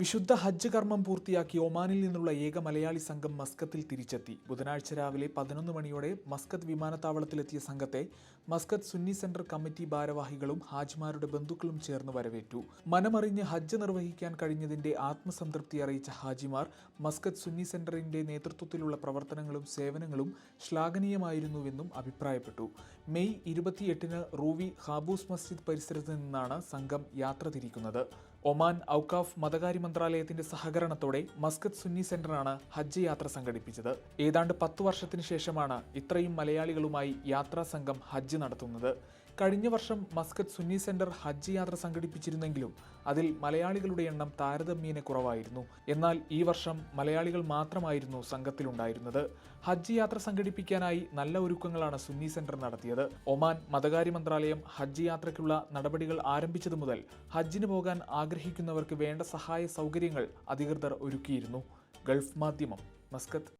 വിശുദ്ധ ഹജ്ജ് കർമ്മം പൂർത്തിയാക്കി ഒമാനിൽ നിന്നുള്ള ഏക മലയാളി സംഘം മസ്കത്തിൽ തിരിച്ചെത്തി. ബുധനാഴ്ച രാവിലെ പതിനൊന്ന് മണിയോടെ മസ്കത്ത് വിമാനത്താവളത്തിലെത്തിയ സംഘത്തെ മസ്കത്ത് സുന്നി സെന്റർ കമ്മിറ്റി ഭാരവാഹികളും ഹാജിമാരുടെ ബന്ധുക്കളും ചേർന്ന് വരവേറ്റു. മനമറിഞ്ഞ് ഹജ്ജ് നിർവഹിക്കാൻ കഴിഞ്ഞതിന്റെ ആത്മസംതൃപ്തി അറിയിച്ച ഹാജിമാർ മസ്കത്ത് സുന്നി സെന്ററിന്റെ നേതൃത്വത്തിലുള്ള പ്രവർത്തനങ്ങളും സേവനങ്ങളും ശ്ലാഘനീയമായിരുന്നുവെന്നും അഭിപ്രായപ്പെട്ടു. മെയ് ഇരുപത്തിയെട്ടിന് റൂവി ഹാബൂസ് മസ്ജിദ് പരിസരത്ത് നിന്നാണ് സംഘം യാത്ര തിരിക്കുന്നത്. ഒമാൻ ഔക്കാഫ് മതകാര്യ മന്ത്രാലയത്തിന്റെ സഹകരണത്തോടെ മസ്കത്ത് സുന്നി സെന്ററാണ് ഹജ്ജ് യാത്ര സംഘടിപ്പിച്ചത്. ഏതാണ്ട് പത്തു വർഷത്തിനു ശേഷമാണ് ഇത്രയും മലയാളികളുമായി യാത്രാ സംഘം ഹജ്ജ് നടത്തുന്നത്. കഴിഞ്ഞ വർഷം മസ്കറ്റ് സുന്നി സെന്റർ ഹജ്ജ് യാത്ര സംഘടിപ്പിച്ചിരുന്നെങ്കിലും അതിൽ മലയാളികളുടെ എണ്ണം താരതമ്യേന കുറവായിരുന്നു. എന്നാൽ ഈ വർഷം മലയാളികൾ മാത്രമായിരുന്നു സംഘത്തിലുണ്ടായിരുന്നത്. ഹജ്ജ് യാത്ര സംഘടിപ്പിക്കാനായി നല്ല ഒരുക്കങ്ങളാണ് സുന്നി സെന്റർ നടത്തിയത്. ഒമാൻ മതകാര്യ മന്ത്രാലയം ഹജ്ജ് യാത്രയ്ക്കുള്ള നടപടികൾ ആരംഭിച്ചതു മുതൽ ഹജ്ജിന് പോകാൻ ആഗ്രഹിക്കുന്നവർക്ക് വേണ്ട സഹായ സൗകര്യങ്ങൾ അധികൃതർ ഒരുക്കിയിരുന്നു. ഗൾഫ് മാധ്യമം മസ്കത്ത്